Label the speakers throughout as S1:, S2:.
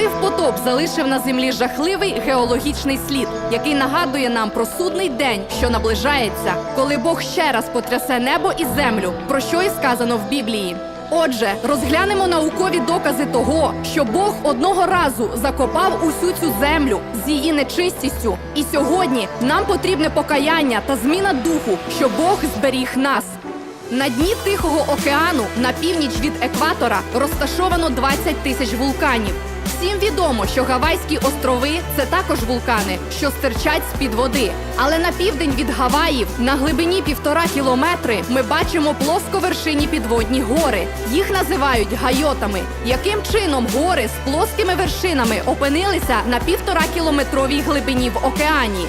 S1: Ноїв потоп залишив на землі жахливий геологічний слід, який нагадує нам про судний день, що наближається, коли Бог ще раз потрясе небо і землю, про що і сказано в Біблії. Отже, розглянемо наукові докази того, що Бог одного разу закопав усю цю землю з її нечистістю. І сьогодні нам потрібне покаяння та зміна духу, що Бог зберіг нас. На дні Тихого океану на північ від екватора розташовано 20 тисяч вулканів. Всім відомо, що Гавайські острови це також вулкани, що стирчать з під води. Але на південь від Гаваїв, на глибині півтора кілометри, ми бачимо плосковершині підводні гори. Їх називають гайотами. Яким чином гори з плоскими вершинами опинилися на півтора кілометровій глибині в океані?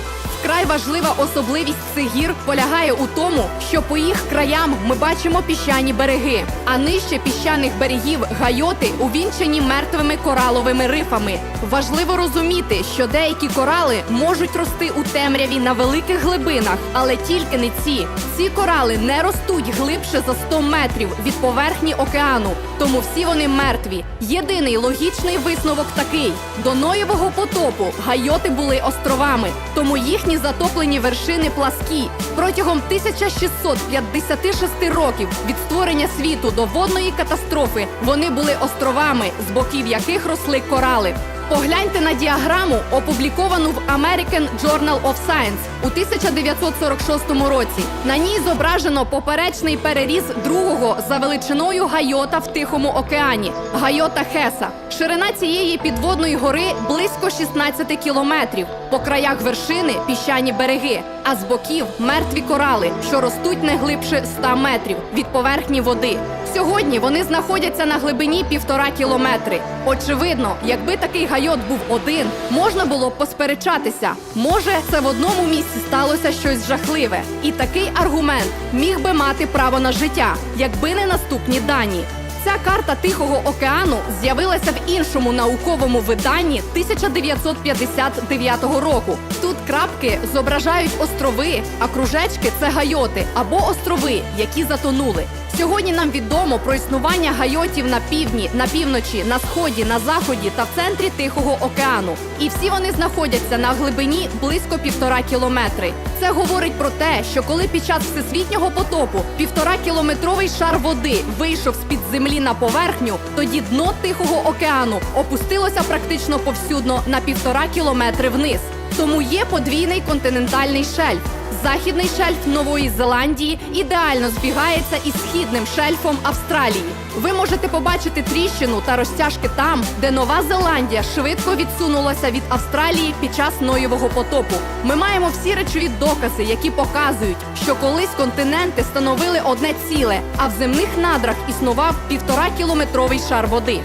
S1: Вкрай важлива особливість цих гір полягає у тому, що по їх краям ми бачимо піщані береги, а нижче піщаних берегів гайоти увінчені мертвими кораловими рифами. Важливо розуміти, що деякі корали можуть рости у темряві на великих глибинах, але тільки не ці. Ці корали не ростуть глибше за 100 метрів від поверхні океану, тому всі вони мертві. Єдиний логічний висновок такий: до Ноєвого потопу гайоти були островами, тому їхні затоплені вершини пласкі. Протягом 1656 років від створення світу до водної катастрофи вони були островами, з боків яких росли корали. Погляньте на діаграму, опубліковану в American Journal of Science у 1946 році. На ній зображено поперечний переріз другого за величиною гайота в Тихому океані гайота Хеса. Ширина цієї підводної гори близько 16 кілометрів. По краях вершини піщані береги, а з боків мертві корали, що ростуть не глибше 100 метрів від поверхні води. Сьогодні вони знаходяться на глибині півтора кілометри. Очевидно, якби такий гайот був один, можна було б посперечатися. Може, це в одному місці сталося щось жахливе. І такий аргумент міг би мати право на життя, якби не наступні дані. Ця карта Тихого океану з'явилася в іншому науковому виданні 1959 року. Тут крапки зображають острови, а кружечки це гайоти або острови, які затонули. Сьогодні нам відомо про існування гайотів на півдні, на півночі, на сході, на заході та в центрі Тихого океану. І всі вони знаходяться на глибині близько півтора кілометри. Це говорить про те, що коли під час всесвітнього потопу півтора кілометровий шар води вийшов з під землі на поверхню, тоді дно Тихого океану опустилося практично повсюдно на півтора кілометри вниз. Тому є подвійний континентальний шельф. Західний шельф Нової Зеландії ідеально збігається із східним шельфом Австралії. Ви можете побачити тріщину та розтяжки там, де Нова Зеландія швидко відсунулася від Австралії під час Ноєвого потопу. Ми маємо всі речові докази, які показують, що колись континенти становили одне ціле, а в земних надрах існував півтора кілометровий шар води.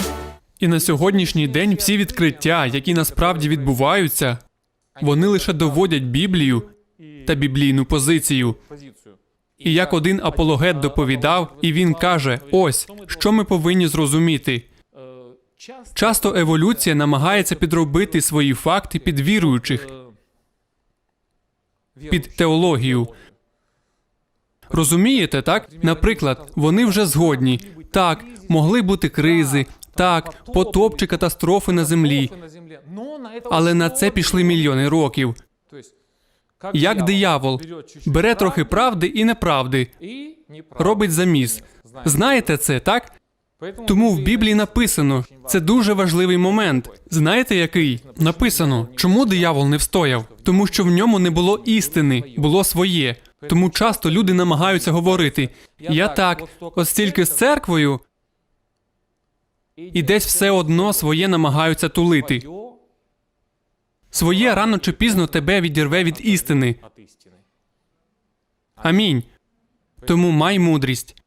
S2: І на сьогоднішній день всі відкриття, які насправді відбуваються, вони лише доводять Біблію та біблійну позицію. І як один апологет доповідав, і він каже: ось що ми повинні зрозуміти. Часто еволюція намагається підробити свої факти під віруючих, під теологію. Розумієте, так? Наприклад, вони вже згодні. Так, могли бути кризи, так, потоп чи катастрофи на землі, але на це пішли мільйони років. Як диявол бере трохи правди і неправди, робить заміс. Знаєте це, так? Тому в Біблії написано, це дуже важливий момент. Знаєте який? Написано, чому диявол не встояв? Тому що в ньому не було істини, було своє. Тому часто люди намагаються говорити: я так, от стільки з церквою, і десь все одно своє намагаються тулити. Своє рано чи пізно тебе відірве від істини. Амінь. Тому май мудрість.